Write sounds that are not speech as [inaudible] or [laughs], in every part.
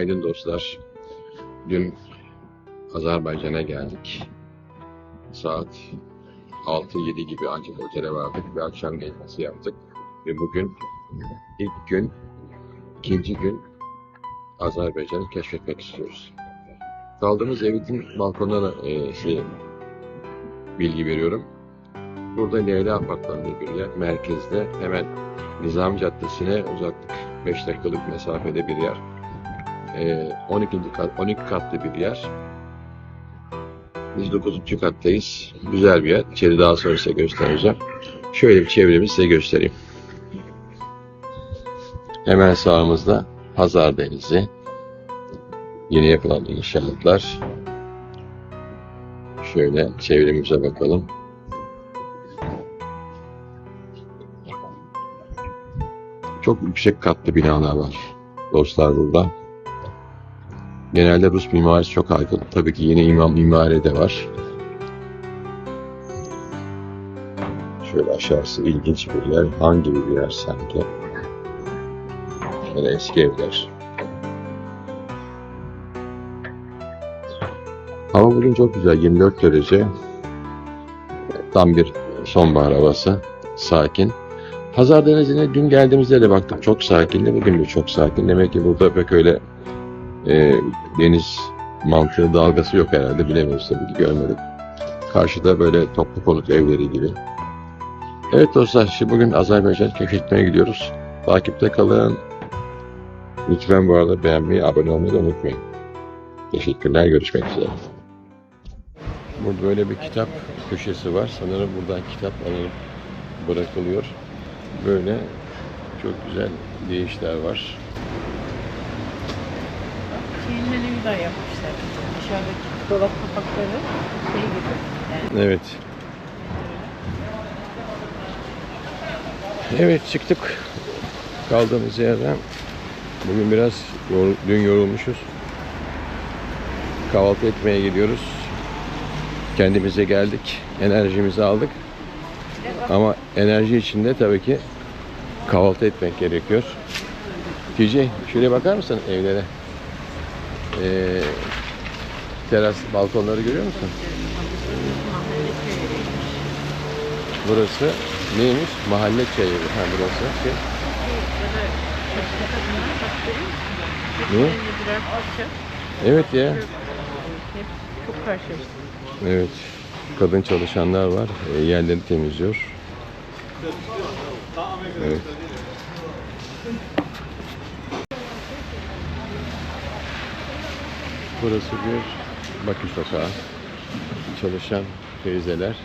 Günaydın dostlar. Dün Azerbaycan'a geldik. Saat 6-7 gibi ancak otele vardık ve akşam gezmesi yaptık. Ve bugün ilk gün, ikinci gün Azerbaycan'ı keşfetmek istiyoruz. Kaldığımız evin balkonuna e, şey, bilgi veriyorum. Burada Leyla Apartmanı bir yer. Merkezde hemen Nizam Caddesi'ne uzaklık 5 dakikalık mesafede bir yer. Ee, 12. kat, 12 katlı bir yer. Biz 9. kattayız. Güzel bir yer. İçeri daha sonra size göstereceğim. Şöyle bir çevremi size göstereyim. Hemen sağımızda Hazar Denizi. Yeni yapılan inşaatlar. Şöyle çevremize bakalım. Çok yüksek katlı binalar var dostlar burada. Genelde Rus mimarisi çok haykır. Tabii ki yeni imam mimari de var. Şöyle aşağısı ilginç bir yer. Hangi bir yer sanki? Şöyle eski evler. Hava bugün çok güzel. 24 derece. Tam bir sonbahar havası. Sakin. Hazar Denizi'ne dün geldiğimizde de baktık çok sakindi. Bugün de çok sakin. Demek ki burada pek öyle e, deniz mantığı dalgası yok herhalde. Bilemiyoruz tabii ki görmedik. Karşıda böyle toplu konut evleri gibi. Evet dostlar şimdi bugün Azerbaycan keşfetmeye gidiyoruz. Takipte kalın. Lütfen bu arada beğenmeyi, abone olmayı da unutmayın. Teşekkürler. Görüşmek üzere. Burada böyle bir kitap köşesi var. Sanırım buradan kitap alınıp bırakılıyor. Böyle çok güzel değişler var. Şeyinle ne güzel yapmışlar. Dışarıdaki dolap kapakları şey gibi. Yani Evet. Evet çıktık kaldığımız yerden. Bugün biraz yor- dün yorulmuşuz. Kahvaltı etmeye gidiyoruz. Kendimize geldik. Enerjimizi aldık. Ama enerji içinde tabii ki kahvaltı etmek gerekiyor. TJ şuraya bakar mısın evlere? Ee, teras balkonları görüyor musun? Burası neymiş? Mahalle çayı. Ha burası şey. Ne? Evet ya. Çok karşılaştık. Evet. Kadın çalışanlar var. E, yerleri temizliyor. Evet. Burası bir Bakü Sokağı. Çalışan teyzeler.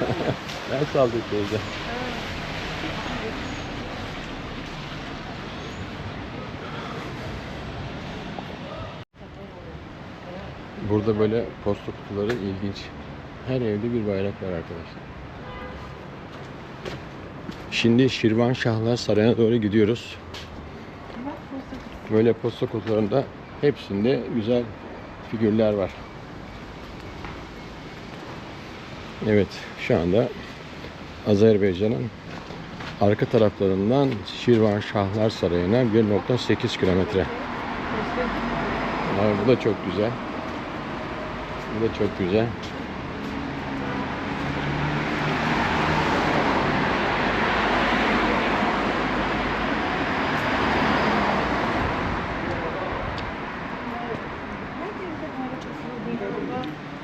[laughs] ben saldım teyze. Burada böyle posta kutuları ilginç. Her evde bir bayrak var arkadaşlar. Şimdi Şirvanşahlar Sarayı'na doğru gidiyoruz. Böyle posta kutularında hepsinde güzel figürler var. Evet, şu anda Azerbaycan'ın arka taraflarından Şirvanşahlar Sarayı'na 1.8 kilometre. Bu da çok güzel. Bu da çok güzel.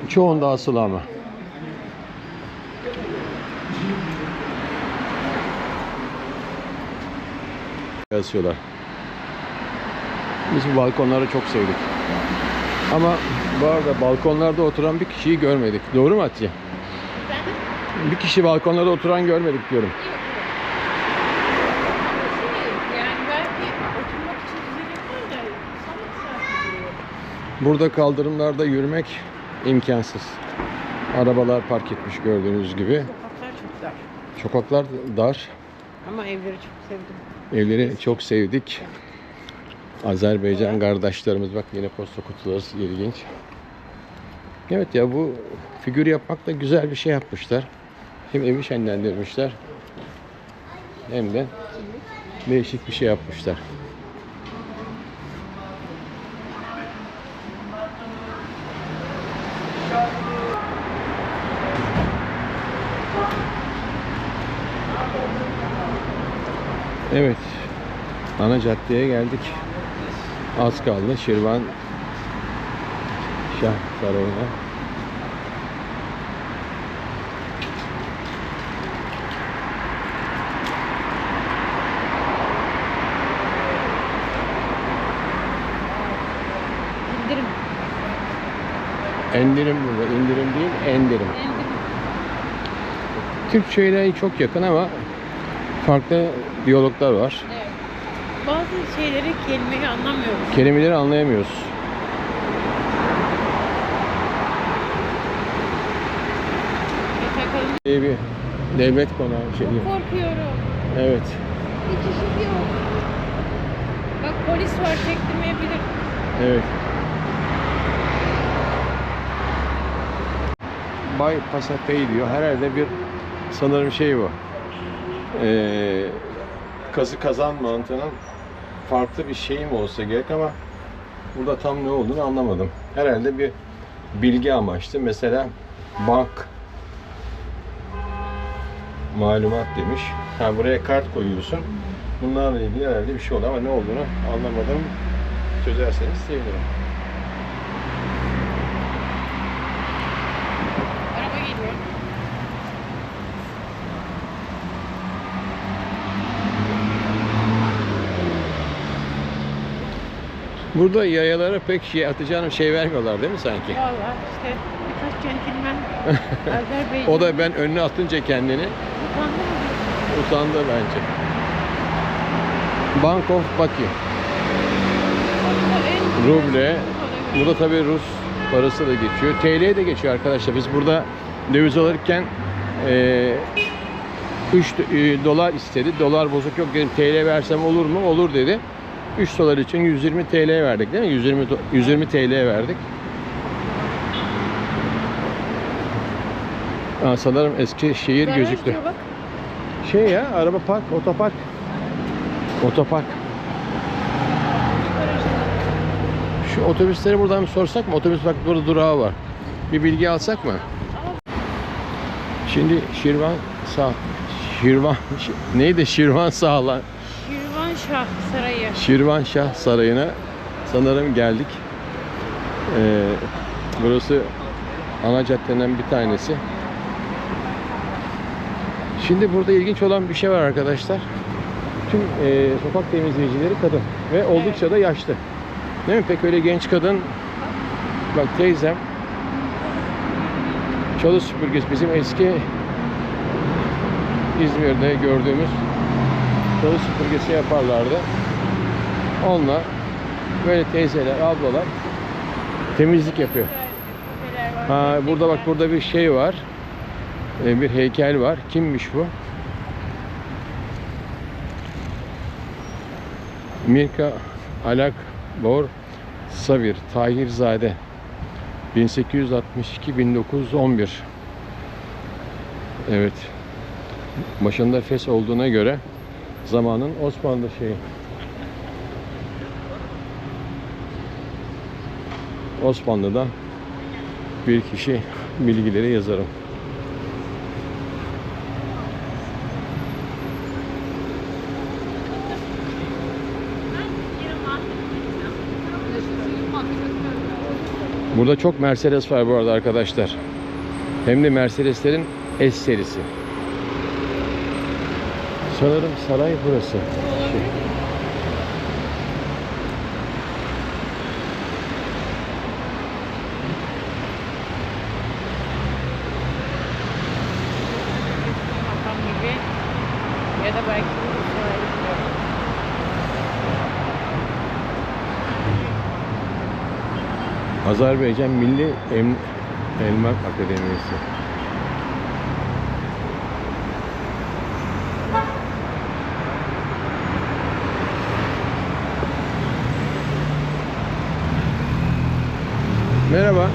Çoğunda asılı ama. Asıyorlar. Biz bu balkonları çok sevdik. Ama bu arada balkonlarda oturan bir kişiyi görmedik. Doğru mu Hatice? Bir kişi balkonlarda oturan görmedik diyorum. Duruyor. Burada kaldırımlarda yürümek imkansız. Arabalar park etmiş gördüğünüz gibi. Sokaklar çok dar. Sokaklar dar. Ama evleri çok sevdim. Evleri çok sevdik. Azerbaycan kardeşlerimiz bak yine posta kutuları ilginç. Evet ya bu figür yapmak da güzel bir şey yapmışlar. Hem evi şenlendirmişler. Hem de değişik bir şey yapmışlar. Evet. Ana caddeye geldik. Az kaldı. Şirvan Şah Sarayı'na. İndirim. Endirim burada. İndirim değil, endirim. Türkçeyle çok yakın ama farklı diyaloglar var. Evet. Bazı şeyleri kelimeyi anlamıyoruz. Kelimeleri anlayamıyoruz. Alın. İyi bir devlet konağı şey. Çok korkuyorum. Evet. Hiç işim yok. Bak polis var çektirmeyebilir. Evet. Bay Pasapay diyor. Herhalde bir sanırım şey bu. Ee, kazı kazan mantığının farklı bir şey mi olsa gerek ama burada tam ne olduğunu anlamadım. Herhalde bir bilgi amaçlı. Mesela bank malumat demiş. Ha buraya kart koyuyorsun. Bunlarla ilgili herhalde bir şey oldu ama ne olduğunu anlamadım. Çözerseniz sevinirim. Burada yayalara pek şey atacağım şey vermiyorlar değil mi sanki? Valla işte birkaç centilmen [laughs] Azerbaycan. O da ben önüne atınca kendini utandı mı? utandı bence. Bank of Baki. Ruble. Burada tabii Rus parası da geçiyor. TL de geçiyor arkadaşlar. Biz burada döviz alırken e, 3 dolar istedi. Dolar bozuk yok dedim. TL versem olur mu? Olur dedi. 3 dolar için 120 TL verdik değil mi? 120 do- 120 TL verdik. Aa, sanırım eski şehir Garaj gözüktü. diyor bak. Şey ya araba park, otopark. Otopark. Şu otobüsleri buradan bir sorsak mı? Otobüs bak burada durağı var. Bir bilgi alsak mı? Şimdi Şirvan sağ Şirvan [laughs] neydi Şirvan Sağlan Şirvanşah Sarayı. Şirvanşah Sarayı'na sanırım geldik. Ee, burası ana caddeden bir tanesi. Şimdi burada ilginç olan bir şey var arkadaşlar. Tüm e, sokak temizleyicileri kadın ve oldukça da yaşlı. Değil mi? Pek öyle genç kadın. Bak teyzem çalı süpürgesi bizim eski İzmir'de gördüğümüz çalı süpürgesi yaparlardı. Onlar böyle teyzeler, ablalar temizlik yapıyor. Ha burada bak burada bir şey var. Ee, bir heykel var. Kimmiş bu? Mirka Alak Bor Savir Tahirzade 1862-1911 Evet. Başında Fes olduğuna göre zamanın Osmanlı şeyi. Osmanlı'da bir kişi bilgileri yazarım. Burada çok Mercedes var bu arada arkadaşlar. Hem de Mercedeslerin S serisi. Sanırım saray burası. Şey. Ya da belki. Azerbaycan Milli Em Elmak Akademisi. Merhaba.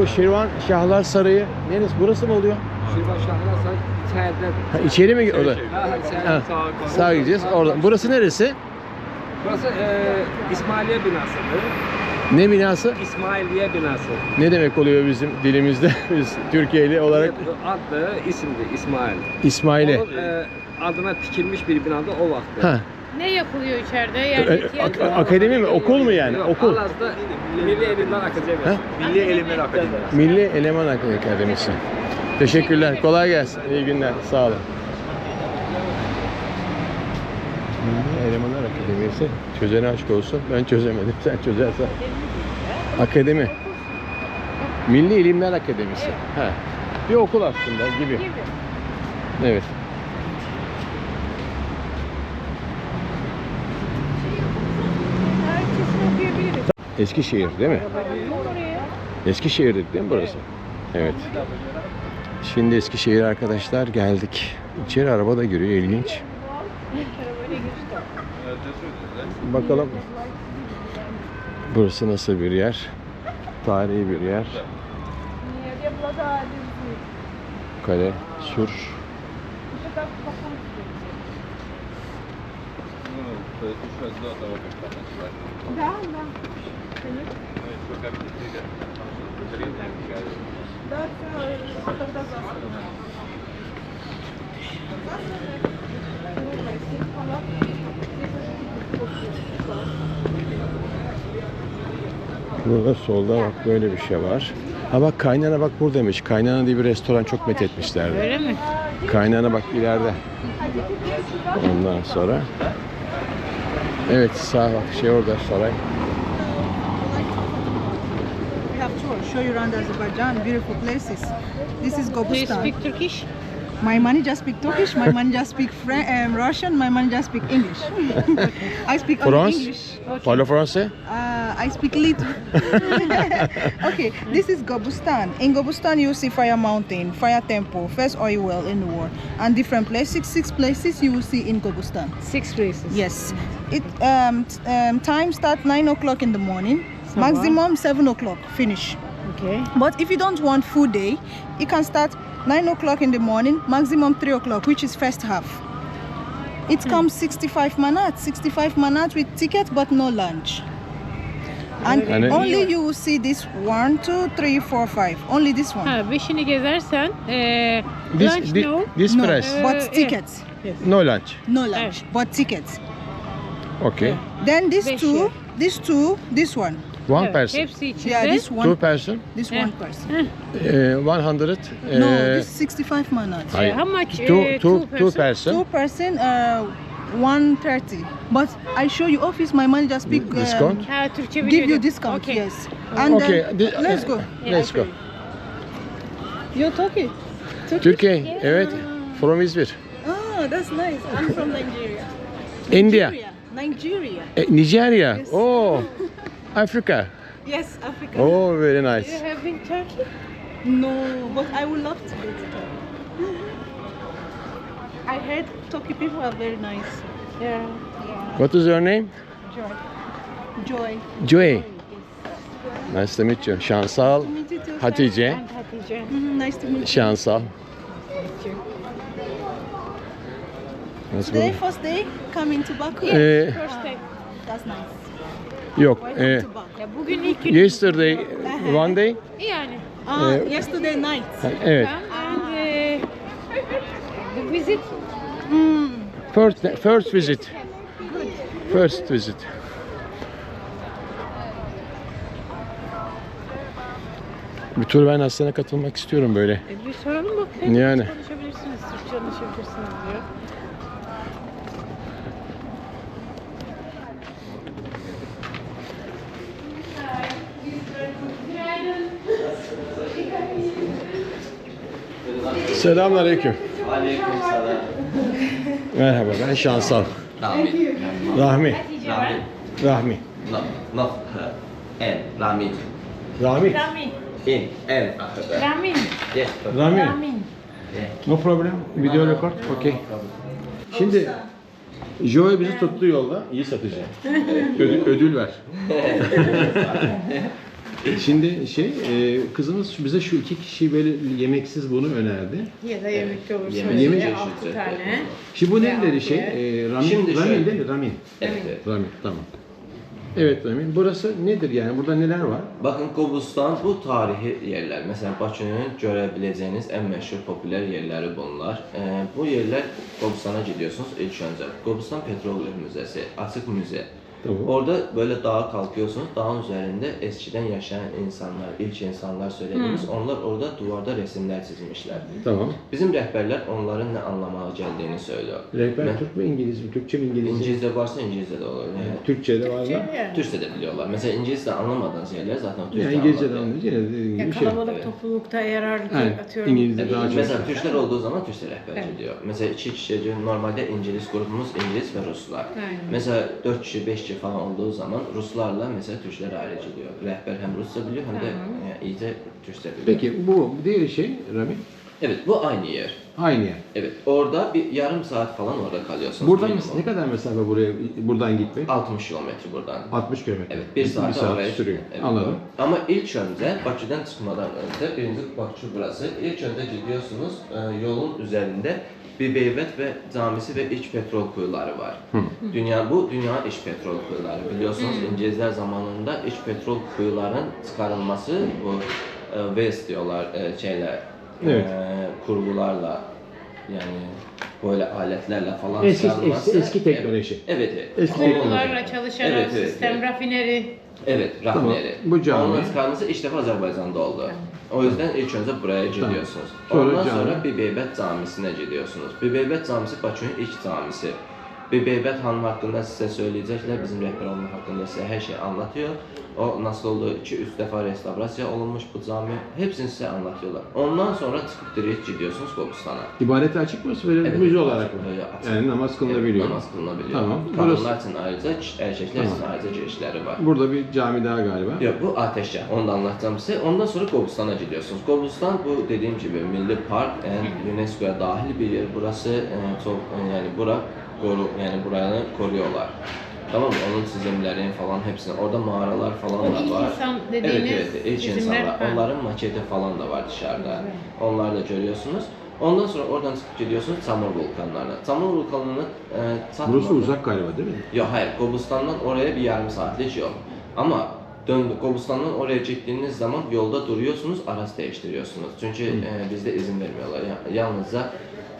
Bu Şirvan Şahlar Sarayı neresi? Burası mı oluyor? Şirvan Şahlar içeride. Ha, içeri mi? Orada. Ha, içeride. Ha, sağa gideceğiz. Orada. Burası neresi? Burası e, İsmailiye binasıdır. Ne binası? İsmailiye binası. Ne demek oluyor bizim dilimizde? [laughs] Biz Türkiye'li olarak Adlı isimdi İsmail. İsmail'e. Onun e, adına dikilmiş bir binada o vakti. Ha. Ne yapılıyor içeride? e, Yerde ak- akademi mi? Okul mu yani? Yok, Okul. Alaz'da Milli Eğitimler Akademisi. Ha? Milli Eğitimler Akademisi. Milli Eleman Akademisi. Teşekkürler. Kolay gelsin. İyi günler. Sağ olun. Milli Elemanlar Akademisi. Çözene aşk olsun. Ben çözemedim. Sen çözersen. Akademi. Milli İlimler Akademisi. Ha. Bir okul aslında gibi. Gibi. Evet. Eskişehir değil mi? Eskişehir değil mi burası? Evet. Şimdi Eskişehir arkadaşlar geldik. İçeri araba da giriyor ilginç. Bakalım. Burası nasıl bir yer? Tarihi bir yer. Kale, sur. Burada solda bak böyle bir şey var. Ha bak kaynana bak buradaymış. Kaynana diye bir restoran çok methetmişlerdi. Öyle mi? Kaynana bak ileride. Ondan sonra. Evet sağ bak şey orada saray. We have tour, show you around Azerbaijan, beautiful places. This is Do you Gobustan. speak Turkish? My money just speak Turkish, my money just speak French, um, Russian, my money just speak English. [laughs] I speak only? English. Parle français? Uh, I speak little. [laughs] okay, this is Gobustan. In Gobustan, you see Fire Mountain, Fire Temple, first oil well in the world, and different places. Six, six places you will see in Gobustan. Six places. Yes, it um, t- um, time start nine o'clock in the morning, Sabah. maximum seven o'clock finish. Okay. But if you don't want full day, you can start 9 o'clock in the morning, maximum 3 o'clock, which is first half. It hmm. comes 65 manat, 65 manat with ticket but no lunch. And And it- only you will see this one, two, three, four, five. Only this one. Ah, ha, beşini gezersen eee uh, This, lunch thi- no. this no, price? Uh, but yeah. tickets. No lunch. No lunch, but tickets. Okay. Then this Beş two, euro. this two, this one. One Evet, person. Hepsi içinde. Yeah, this Two one, person. this Eh. one person. Uh, 100. Uh, No, this is 65 manat. Hayır. how much, Two, uh, two, two two person? Two person. uh, 130. But I show you office, my just speak. um, Discount? Ha, Türkçe give you discount, Okay. yes. And Okay. then, thi- let's go. Let's go. You're Turkey? Turkey? Türkiye. Evet. From İzmir. Oh, that's nice. I'm from Nigeria. India. Nigeria. Nigeria. Eh, Nigeria. Yes. Africa. Yes, Africa. Oh, very nice. You nice. have been Turkey? No, but I would love to go to Turkey. I heard Turkey people are very nice. Yeah. Yeah. What is your name? Joy. Joy. Joy. Nice to meet you. Şansal. To meet you too. Hatice. Ben Hatice. Mhm, nice to meet you. Şansal. Meet you. Today, first day, coming to Baku. Eh, First day. That's nice. Yok. Eh. Ya bugün ilk gün. yesterday, one day. [laughs] Yani. Ah, Eh, yesterday night. Evet. And uh, the visit. Mm. First, first visit. First visit. Bir tur ben aslında katılmak istiyorum böyle. E, bir soralım bakayım. Yani. Konuşabilirsiniz. Türkçe konuşabilirsiniz diyor. Selamünaleyküm. Aleykümselam. Merhaba ben Şansal. Rami. Rahmi. Rami. Rahmi. No, no. En. Rami. Rahmi. Ramin. In. En. Ramin. Yes. Rahmi. Ramin. No problem. Video record. Okay. Şimdi Joey bizi tuttu yolda. İyi satıcı. Ödül, ödül ver. [laughs] Şimdi şey, e, kızımız şu- bize şu iki kişi böyle yemeksiz bunu önerdi. Ya da yemekli olursa Yemek- öyle yemek 6 çeşidi. tane. Şimdi bu Ve neleri şey? E, ramin, Şimdi ramin şöyle- değil mi? Ramin. Evet. Ramin, tamam. Evet Ramin. Burası nedir yani? Burada neler var? Bakın Qobustan bu tarihi yerler. Mesela Bakının görə biləcəyiniz ən məşhur popülər yerləri bunlar. Ee, bu yerlər Qobustana gidiyorsunuz ilk önce. Qobustan Petroglyf Müzesi, açık müze. Tamam. Orada böyle dağa kalkıyorsunuz. Dağın üzerinde eskiden yaşayan insanlar, ilk insanlar söylediğimiz onlar orada duvarda resimler çizmişler. Tamam. Bizim rehberler onların ne anlamaya geldiğini söylüyor. Rehber Ben- Türk mü İngiliz mi? Türkçe mi İngilizce? İngilizce varsa İngilizce de olur. Yani. Türkçe'de var mı? Yani. Türkçe de biliyorlar. Mesela İngilizce anlamadığınız yerler zaten Türkçe Yani İngilizce de anlayınca yine dediğim Ya gibi şey. kalabalık Evet. toplulukta eğer ağır Evet, atıyorum. İngilizce Evet, daha çok. mesela Türkler olduğu zaman Türkçe rehberci Evet. diyor. Mesela iki kişi normalde İngiliz grubumuz İngiliz ve Ruslar. Aynen. Mesela 4 kişi 5 kişi falan olduğu zaman Ruslarla mesela Türkler ayrıcı diyor. Rehber hem Rusça biliyor hem de Tamam. e, iyice Türkçe biliyor. Peki bu diğer şey Ramin? Evet bu aynı yer. Aynı yer. Evet orada bir yarım saat falan orada kalıyorsunuz. Buradan minimum. ne kadar mesafe buraya buradan gitmek? 60 kilometre buradan. 60 kilometre. Evet, bir saat, oraya sürüyor. Evet, Anladım. doğru. Ama ilk önce Bakü'den çıkmadan önce, birinci Bakü burası. İlk önce gidiyorsunuz, e, yolun üzerinde bir Beybet ve camisi ve iç petrol kuyuları var. Dünya bu dünya iç petrol kuyuları. Biliyorsunuz İngilizler zamanında iç petrol kuyuların çıkarılması bu e, West diyorlar e, şeyler Evet. e, kurgularla yani böyle aletlerle falan Eski- eski- eski teknoloji. Evet, evet. Eski teknoloji. Kurumlarla çalışan Evet, o evet, sistem evet. rafineri. Evet, rafineri. bu cami. Onun çıkarması ilk defa Azerbaycan'da oldu. O yüzden ilk önce buraya gidiyorsunuz. Sonra Ondan cami. sonra Bibeybet Camisi'ne gidiyorsunuz. Bibeybet Camisi Bakü'nün ilk camisi. Bibeybet Hanım hakkında size söyleyecekler. Bizim rehber onun hakkında size her şeyi anlatıyor. O nasıl olduğu iki üç defa restavrasyon olunmuş bu cami. Hepsini size anlatıyorlar. Ondan sonra çıkıp direkt gidiyorsunuz Kobustan'a. İbadete açık mı? Böyle Evet, müze olarak mı? açık. Yani namaz kılınabiliyor. Evet, namaz kılınabiliyor. Tamam. Kadınlar Burası- için ayrıca, erkekler için ayrıca girişleri var. Burada bir cami daha galiba. Yok bu ateşe. Onu da anlatacağım size. Ondan sonra Qobustan'a gidiyorsunuz. Qobustan bu dediğim gibi milli park and UNESCO'ya dahil bir yer. Burası e, çok e, yani bura koru yani burayı koruyorlar. Tamam mı? Onun çizimleri falan hepsini. Orada mağaralar falan O da ilk var. insan Evet dediğiniz evet ilk çizimler, insanlar. ha. Onların maketi falan da var dışarıda. Evet. Onlar da görüyorsunuz. Ondan sonra oradan çıkıp gidiyorsunuz Samur vulkanlarına. Samur vulkanını e, Burası uzak galiba değil mi? Yok hayır, Qobustan'dan oraya bir yarım saatlik yol. Ama döndü Qobustan'dan oraya gittiğiniz zaman yolda duruyorsunuz, araç değiştiriyorsunuz. Çünkü e, bizde izin vermiyorlar. Ya- yalnızca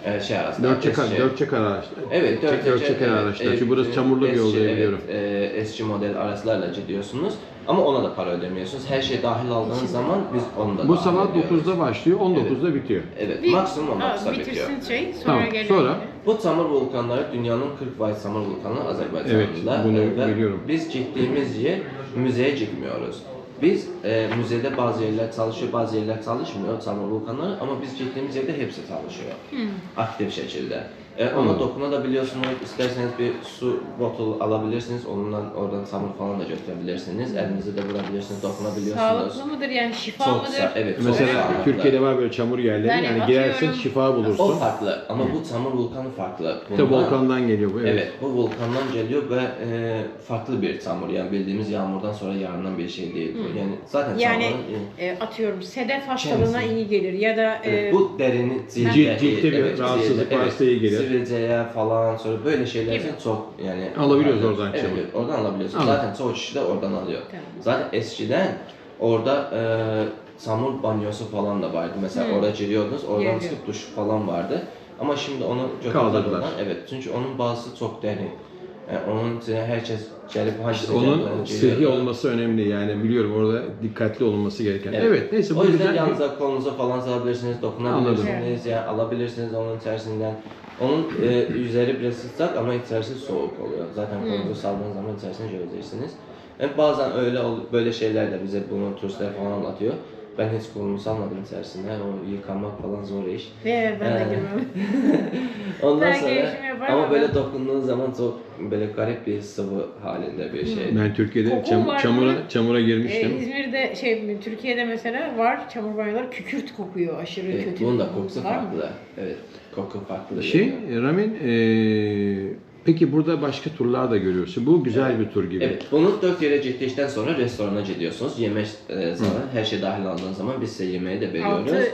e, şey arasında. Dört çeker, eski- dört çeker araçlar. Evet, dört, dört çeker evet, araçlar. evet, Çünkü burası çamurlu bir eski, yol diye evet, biliyorum. e, eski model araçlarla gidiyorsunuz. Ama ona da para ödemiyorsunuz. Her şey dahil aldığınız zaman biz onu da Bu dahil sabah ediyoruz. 9'da başlıyor, 19'da bitiyor. Evet, Bir- maksimum Aa, 9'da bitiyor. bitirsin şey sonra Tamam, gelelim. sonra? Bu çamur vulkanları dünyanın 40 vahid çamur vulkanı Azerbaycan'da. Evet, bunu Ee, ve biliyorum. Biz gittiğimiz yer müzeye gitmiyoruz. Biz e, müzede bazı yerler çalışıyor, bazı yerler çalışmıyor vulkanları ama biz gittiğimiz yerde hepsi çalışıyor. Aktif şekilde. E, ona dokunabiliyorsunuz, isterseniz bir su botulu alabilirsiniz, onunla oradan çamur falan da götürebilirsiniz, elinizi de vurabilirsiniz, dokunabiliyorsunuz. Sağlıklı mıdır yani şifa Çok mıdır? sa- evet, çok Mesela sağlıklı. Türkiye'de var böyle çamur yerleri. Yani Yani, girersin atıyorum- şifa O bulursun. farklı ama bu çamur vulkanı farklı. Bundan- volkandan geliyor bu. Evet. Evet, bu volkandan geliyor ve e, farklı bir çamur. Yani bildiğimiz yağmurdan sonra yağınan bir şey değil bu. Yani zaten Yani çamurun... e, atıyorum sedef hastalığına Kendisi. iyi gelir ya da e, Evet, bu derinin cilde, Cilt- ciltte bir evet, rahatsızlık varsa iyi gelir. Sivilceye falan sonra böyle şeyler için çok yani Alabiliyoruz Evet, oradan Evet, evet, oradan alabiliyorsun. Anladım. Zaten çoğu kişi de oradan alıyor. Tamam. Zaten eskiden orada e, çamur banyosu falan da vardı. Mesela Hmm. orada giriyordunuz, oradan Geliyor. çıkıp duş falan vardı. Ama şimdi onu götürdüler Kaldırdılar. Evet, çünkü onun bazısı çok derin. Yani onun içine herkes gelip hangi İşte onun sıhhi olması önemli yani biliyorum orada dikkatli olunması gereken. Evet, neyse o bu yüzden güzel. yanınıza kolunuza falan sarabilirsiniz, dokunabilirsiniz, yani alabilirsiniz onun içerisinden. Onun e, üzeri biraz sıcak ama içerisi soğuk oluyor. Zaten kolunuzu saldığınız zaman içerisini göreceksiniz. Yani bazen öyle böyle şeyler de bize bunu turistler falan anlatıyor. Ben hiç kolumu salmadım içerisinde. O yıkamak falan zor iş. ve ben de Ee, girmem. [laughs] Ondan Belki sonra ama ama böyle dokunduğun zaman çok böyle garip bir sıvı halinde bir şey. Ben Türkiye'de Koku çam- var mı? çamura çamura E, girmiştim. İzmir'de şey Türkiye'de mesela var çamur banyoları kükürt kokuyor aşırı Evet, kötü. bunun da kokusu Var mı? farklı. Evet, koku farklı. Şey, geliyor. Ramin, eee Peki burada başka turlar da görüyorsun. Bu güzel bir tur gibi. Evet, bunu dört yere gittikten sonra restorana gidiyorsunuz. Yemek e, zaman, her şey dahil aldığın zaman biz size yemeği de veriyoruz. Altı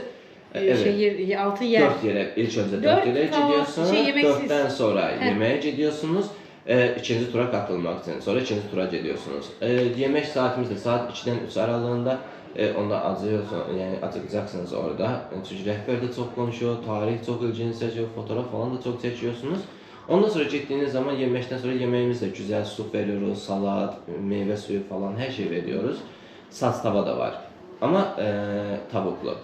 E, e, şehir, altı yer. Dört yere, ilk önce dört, Dört yere gidiyorsunuz. şey, yemeksiz. Dörtten sonra Heh. yemeğe gidiyorsunuz. E, ikinci tura katılmak için. Sonra ikinci tura gidiyorsunuz. E, yemek saatimiz de saat 2'den 3 aralığında. E, onda acıyorsun, yani atacaksınız orada. Çünkü rehber de çok konuşuyor, tarih çok ilginizi çekiyor, fotoğraf falan da çok seçiyorsunuz. Ondan sonra gittiğiniz zaman yemekten sonra yemeğimiz de güzel su veriyoruz, salat, meyve suyu falan her şey veriyoruz. Saz tava da var. Ama e, tavuklu.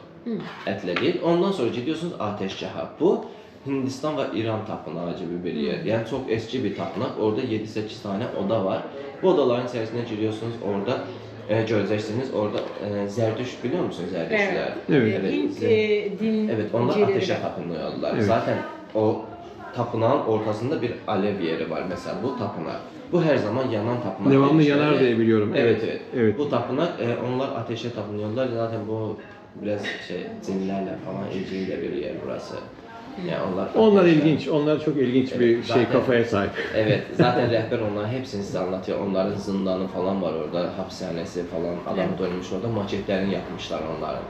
Etle değil. Ondan sonra gidiyorsunuz ateşgaha. Bu Hindistan ve İran tapınağı gibi bir yer. Yani çok eski bir tapınak. Orada 7-8 tane oda var. Bu odaların içerisine giriyorsunuz. Orada e, göreceksiniz. Orada e, Zerdüş biliyor musunuz Zerdüşler? Evet. E, Hint Ze- e, din Evet, onlar ateşe tapınıyorlar. Evet. Zaten o tapınağın ortasında bir alev yeri var mesela. Bu tapınak. Bu her zaman yanan tapınak. Devamlı dedikleri- yanar diye biliyorum. Evet, Evet, evet. Bu tapınak, e, onlar ateşe tapınıyorlar. Zaten bu biraz şey, cinlerle falan ilgili de bir yer burası. Yani onlar Onlar ilginç. Onlar çok ilginç bir Evet, şey zaten- kafaya sahip. [laughs] Evet, zaten rehber onların hepsini size anlatıyor. Onların zindanı falan var orada, hapishanesi falan. Adam Evet. dönmüş orada, maçetlerini yapmışlar onların.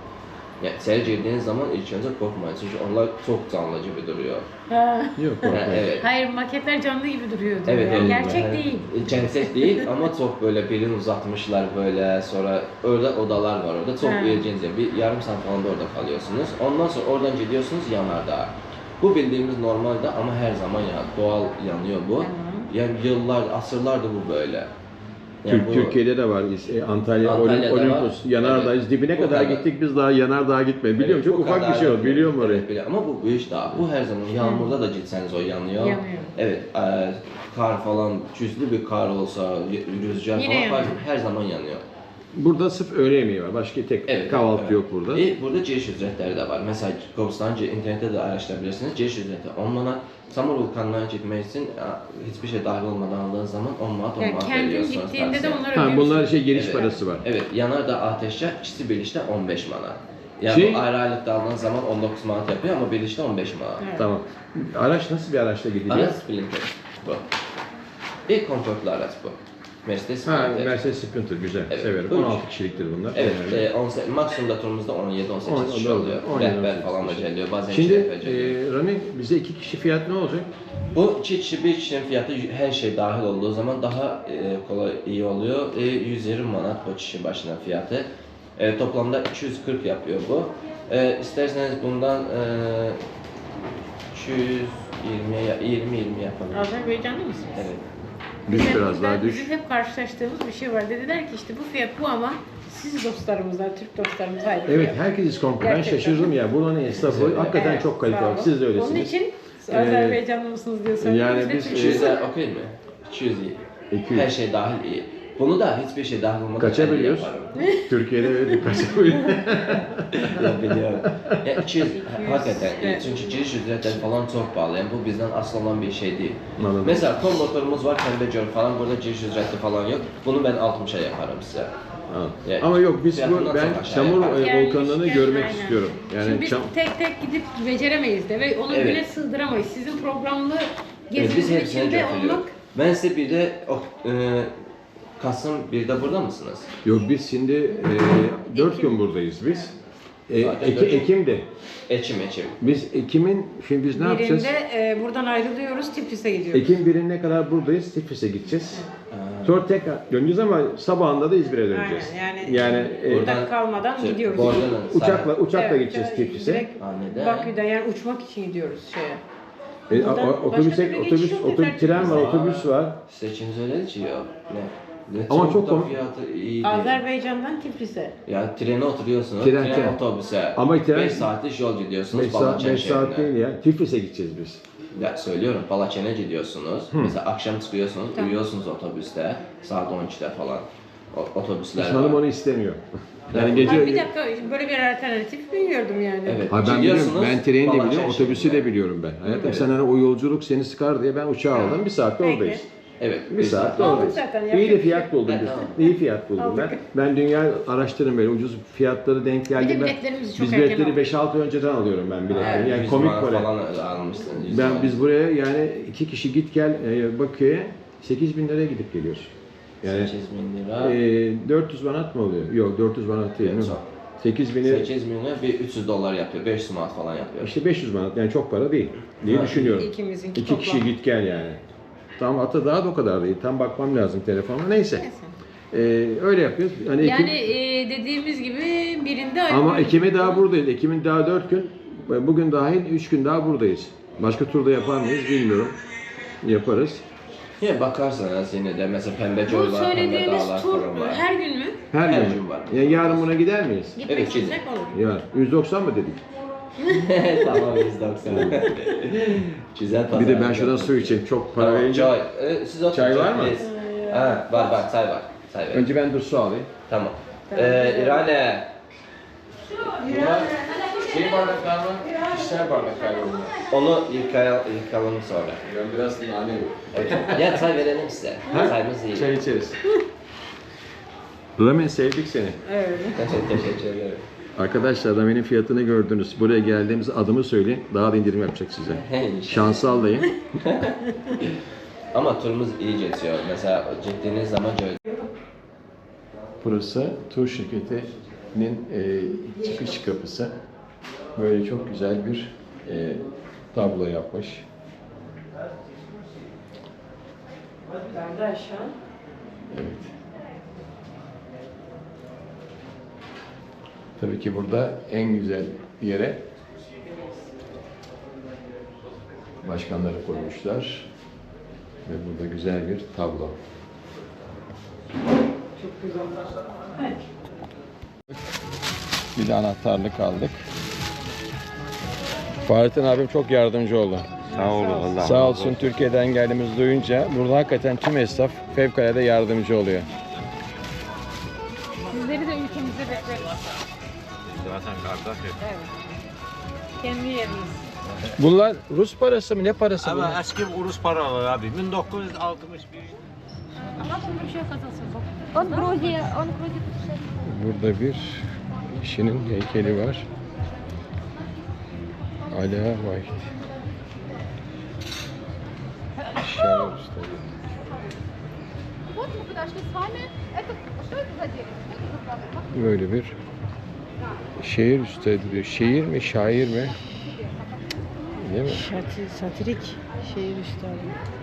Yani içeri girdiğiniz zaman ilk önce korkmayın çünkü onlar çok canlı gibi duruyor. Ha. Yok Yani korkmayın. evet. Hayır maketler canlı gibi duruyor. diyor. Evet, Yani evet. Gerçek Yani değil. Gerçek değil ama çok böyle birini uzatmışlar böyle sonra orada odalar var orada çok ilginç bir yarım saat falan da orada kalıyorsunuz. Ondan sonra oradan gidiyorsunuz yanardağ. Bu bildiğimiz normalde ama her zaman ya doğal yanıyor bu. Yani yıllar, asırlardır bu böyle. Türk, bu- Türkiye'de de var. E, Antalya, Antalya'da Olim- var. Olimpos, Yanardağ'ız. Dibine Bu kadar kadar. gittik biz daha Yanardağ'a gitmedik. Biliyorum Evet, çok bu ufak bir şey değil. Biliyorum orayı. Evet, biliyorum. Ama bu büyük dağ. Bu her zaman yağmurda da gitseniz o yanıyor. Yanıyor. Evet, e, kar falan, cüzlü bir kar olsa, rüzgar Yine falan yanıyor. her zaman yanıyor. Burada sırf öğle yemeği var. Başka tek Evet, kahvaltı evet. yok burada. E, burada giriş ücretleri de var. Mesela Kobistan'ca internette de araştırabilirsiniz. Giriş ücreti 10 manat. Samur vulkanına gitmek için e, hiçbir şey dahil olmadan aldığınız zaman 10 manat 10 Yani manat kendin veriyorsunuz. gittiğinde de taksiye. onlar Ha, bunlar şey giriş Evet. parası var. Evet, yanardağ ateşe ikisi birlikte 15 manat. Yani Şey- bu ayrı aylıkta aldığınız zaman 19 manat yapıyor ama birlikte 15 manat. Evet. Tamam. Araç nasıl bir araçla gidiliyor? Araç Sprinter bu. İlk konfortlu araç bu. Mercedes Ha, Sprinter. Mercedes Sprinter güzel. Evet. Severim. Buyurun. 16 kişiliktir bunlar. Evet, Genelde. e, 18 maksimum da turumuzda 17-18 On- kişi oluyor. 17, Rehber 18 falan da geliyor. Bazen Şimdi geliyor. e, Rami bize iki kişi fiyat ne olacak? Bu iki kişi bir kişinin fiyatı her şey dahil olduğu zaman daha e, kolay iyi oluyor. E, 120 manat bu kişi başına fiyatı. E, toplamda 240 yapıyor bu. E, isterseniz bundan e, 220 20 20 yapalım. Azerbaycanlı mısınız? Evet. Düş Bizim- biraz daha düş. Bizim hep karşılaştığımız bir şey var. Dediler ki işte bu fiyat bu ama siz dostlarımızdan, Türk dostlarımız ayrı Evet fiyat. herkes iskonto. Ben şaşırdım ya. Buranın esnafı Evet. hakikaten Evet, çok kaliteli. Siz de öylesiniz. Onun için Ee, Azerbaycanlı mısınız diye soruyoruz. yani biz, Türk- 200'ler okey mi? 200 iyi. 200. Her şey dahil iyi. Bunu da hiçbir şey dahil olmadan Kaça 50 biliyoruz? yaparım. Türkiye'de öyle kaç böyle. Ya biliyorum. Ya 200 hakikaten iyi. Evet. Çünkü giriş ücretleri falan çok pahalı. Yani bu bizden asıl olan bir şey değil. Anladım. Mesela ton motorumuz var, pembe jör falan. Burada giriş ücreti falan yok. Bunu ben 60'a yaparım size. Yani Ama yok biz bu, ben aşağı çamur e, Yani volkanlarını görmek aynen. istiyorum. Yani Şimdi biz çam, tek tek gidip beceremeyiz de ve onu Evet. bile sığdıramayız. Sizin programlı Evet, gezinizin hepsine içinde olmak Ben size bir de o, e, Kasım 1'de burada mısınız? yok biz şimdi e, 4 gün buradayız biz. E, Zaten Eki- dört. Ekim'de. Eçim eçim. Biz Ekim'in şimdi biz ne yapacağız? birinde e, buradan ayrılıyoruz, Tiflis'e gidiyoruz. Ekim 1'ine kadar buradayız. Tiflis'e gideceğiz. Sonra tekrar döneceğiz ama sabahında da İzmir'e döneceğiz. Aynen, yani- yani e, Burada Buradan- kalmadan şey, gidiyoruz. Bordo'nun uçakla uçakla Evet, gideceğiz evet, Tiflis'e. direkt neden? Bakü'den yani uçmak için gidiyoruz şeye. E, Buradan başka otobüse türlü otobüs geçiş yok, otobüs tren var, otobüs var. Seçimiz öyle ki yok. Ne? Ne Ama çok da komik. fiyatı iyi değil. Azerbaycan'dan Tiflis'e. Ya trene oturuyorsunuz, Tren, tren, tren. otobüse. Ama tren- 5 saatlik yol gidiyorsunuz 5 saat, Balaçan beş saat şehrine. değil ya. Tiflis'e gideceğiz biz. Ya söylüyorum Balaçan'a gidiyorsunuz. Mesela akşam çıkıyorsunuz, Tamam. uyuyorsunuz otobüste. Saat 12'de falan. O, otobüsler var. onu istemiyor. [laughs] Yani Ya, gece... Ha, bir dakika böyle bir alternatif bilmiyordum yani. Evet. Ha ben biliyorum, Gidiyorsunuz, ben treni de Balaçan biliyorum, otobüsü de şehrine. biliyorum ben. Hayatım Evet. sen hani o yolculuk seni sıkar diye ben uçağı aldım, bir saatte Peki. oradayız. Evet. Bir saat zaten, İyi yapacak de bir fiyat şey buldum. Evet, biz. tamam. İyi fiyat buldum ben. Aldık. Ben dünya araştırırım böyle ucuz fiyatları denk geldiğinde. biletlerimizi çok Biz erken biletleri aldık. 5-6 önceden alıyorum ben biletleri. Yani Yani 100 komik para. falan almışsın. 100 Ben biz buraya yani iki kişi git gel e, Bakü'ye 8 bin liraya gidip geliyoruz. Yani 8 bin lira. e, 400 manat mı oluyor? Yok 400 manat değil. Çok. 8 bini 8 bin lira bir 300 dolar yapıyor. 500 manat falan yapıyor. işte 500 manat yani çok para değil diye Ha. düşünüyorum. İkimizinki İki kişi git gel yani. Tam hatta daha da o kadar değil. Tam bakmam lazım telefonuma. Neyse. Ee, öyle yapıyoruz. Hani Yani Ekim- e, dediğimiz gibi birinde ama ayrılıyoruz. Ekim'e daha buradayız. Ekim'in daha 4 gün. Bugün dahil 3 gün daha buradayız. Başka turda yapar mıyız bilmiyorum. Yaparız. Ya bakarsanız yine de mesela pembe Bu joylar, pembe söylediğiniz dağlar tur falan var. her gün mü? Her, Her gün. gün var. Ya yarın buna gider miyiz? Gitmek Evet, istiyorsak olur. Ya 190 mı dedik? [laughs] tamam 190. Güzel pazar. Bir de ben şuradan su içeyim. Çok para Tamam, verince. çay. Ee, siz oturun. Çay var mı? Ha, var var çay var. Çay ver. Önce ben dur su alayım. Tamam. Ee, İrane. Şey bardaklar mı? Kişisel bardaklar mı? Onu yıkayalım, yıkalım sonra. Ben biraz nane ya çay verelim size. Ha? Çayımız iyi. Çay içeriz. Ramen sevdik seni. Teşekkür, teşekkür ederim. Arkadaşlar ramenin fiyatını gördünüz. Buraya geldiğimiz adımı söyleyin. Daha da indirim yapacak size. [laughs] Şansı alayım. [laughs] Ama turumuz iyi geçiyor. Mesela gittiğiniz zaman şöyle Burası tur şirketinin e, çıkış kapısı. Böyle çok güzel bir e, tablo yapmış. Ben de aşağı. Evet. Tabii ki burada en güzel yere başkanları koymuşlar. Ve burada güzel bir tablo. Bir de anahtarlık aldık. Fahrettin abim çok yardımcı oldu. Sağ olun Allah. Sağ olsun Türkiye'den geldiğimizi duyunca burada hakikaten tüm esnaf fevkalade yardımcı oluyor. Kendi yerimiz. Bunlar Rus parası mı? Ne parası Ama bunlar? eski Rus paraları abi. 1961. On Gruzya, on Gruzya. Burada bir kişinin heykeli var. Ala Vahit. Böyle bir şehir üstadı diyor. Şehir mi, şair mi? Değil mi? Satirik şehir üstadı.